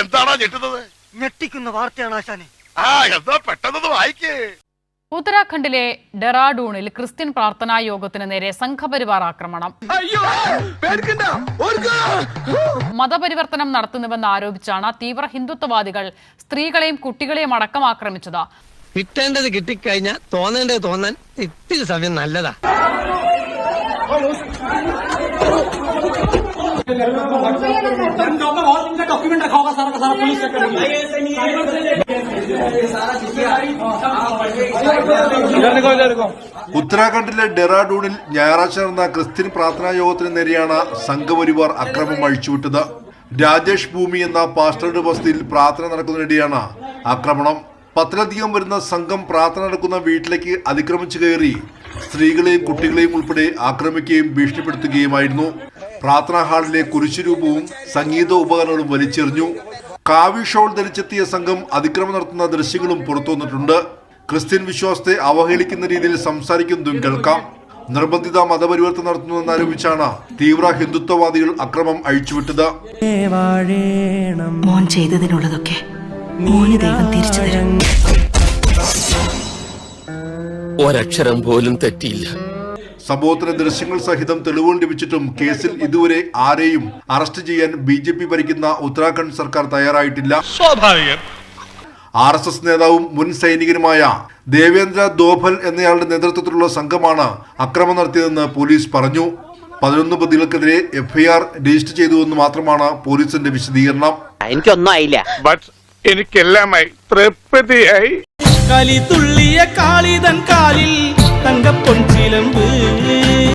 എന്താണോ ഞെട്ടുന്നത്? ഞെട്ടിക്കുന്ന വാർത്തയാണ് ആശാനെ. ആ എന്താ പെട്ടെന്ന് വായിക്കേ. ഉത്തരാഖണ്ഡിലെ ഡെറാഡൂണിൽ ക്രിസ്ത്യൻ പ്രാർത്ഥനാ യോഗത്തിന് നേരെ സംഘപരിവാർ ആക്രമണം. മതപരിവർത്തനം നടത്തുന്നുവെന്ന് ആരോപിച്ചാണ് തീവ്ര ഹിന്ദുത്വവാദികൾ സ്ത്രീകളെയും കുട്ടികളെയും അടക്കം ആക്രമിച്ചത്. കിട്ടേണ്ടത് കിട്ടിക്കഴിഞ്ഞാൽ തോന്നേണ്ടത് തോന്നാൻ ഇത്തിരി സമയം നല്ലതാ. डॉक्यूमेंट रखा होगा सारा का सारा पुलिस चेक करेगी इधर देखो इधर देखो ഉത്തരാഖണ്ഡിലെ ഡെറാഡൂണിൽ ഞായറാഴ്ച നടന്ന ക്രിസ്ത്യൻ പ്രാർത്ഥനാ യോഗത്തിന് നേരെയാണ് സംഘപരിവാർ അക്രമം അഴിച്ചുവിട്ടത് രാജേഷ് ഭൂമി എന്ന പാസ്റ്ററുടെ വസതിയിൽ പ്രാർത്ഥന നടക്കുന്നതിനിടെയാണ് ആക്രമണം പത്തിലധികം വരുന്ന സംഘം പ്രാർത്ഥന നടക്കുന്ന വീട്ടിലേക്ക് അതിക്രമിച്ചു കയറി സ്ത്രീകളെയും കുട്ടികളെയും ഉൾപ്പെടെ ആക്രമിക്കുകയും ഭീഷണിപ്പെടുത്തുകയുമായിരുന്നു പ്രാർത്ഥനാ ഹാളിലെ കുരിശുരൂപവും സംഗീത ഉപകരണങ്ങളും വലിച്ചെറിഞ്ഞു. കാവി ഷോൾ ധരിച്ചെത്തിയ സംഘം അതിക്രമം നടത്തുന്ന ദൃശ്യങ്ങളും പുറത്തുവന്നിട്ടുണ്ട് ക്രിസ്ത്യൻ വിശ്വാസത്തെ അവഹേളിക്കുന്ന രീതിയിൽ സംസാരിക്കുന്നതും കേൾക്കാം. നിർബന്ധിത മതപരിവർത്തനം നടത്തുന്നുവെന്നാരോപിച്ചാണ് തീവ്ര ഹിന്ദുത്വവാദികൾ അക്രമം അഴിച്ചുവിട്ടത്. മോൻ ചെയ്തതിനുള്ളതൊക്കെ മോന് ദൈവം തിരിച്ചു തരും. ഒരക്ഷരം പോലും തെറ്റിയില്ല. സംഭവത്തിന് ദൃശ്യങ്ങൾ സഹിതം തെളിവുകൾ ലഭിച്ചിട്ടും കേസിൽ ഇതുവരെ ആരെയും അറസ്റ്റ് ചെയ്യാൻ ബി ജെ പി ഭരിക്കുന്ന ഉത്തരാഖണ്ഡ് സർക്കാർ തയ്യാറായിട്ടില്ല. സ്വാഭാവികം. ആർ എസ് എസ് നേതാവും മുൻ സൈനികനുമായ ദേവേന്ദ്ര ദോഭൽ എന്നയാളുടെ നേതൃത്വത്തിലുള്ള സംഘമാണ് അക്രമം നടത്തിയതെന്ന് പോലീസ് പറഞ്ഞു. പതിനൊന്ന് പ്രതികൾക്കെതിരെ എഫ്ഐആർ രജിസ്റ്റർ ചെയ്തുവെന്ന് മാത്രമാണ് പോലീസിന്റെ വിശദീകരണം. എനിക്കൊന്നും ആയില്ല. ബട്ട് എനിക്കെല്ലാമായി തൃപ്തിയായി. കളി തുള്ളിയ കാളിതൻ കാലിൽ തങ്കപ്പൊൻ ചിലമ്പ്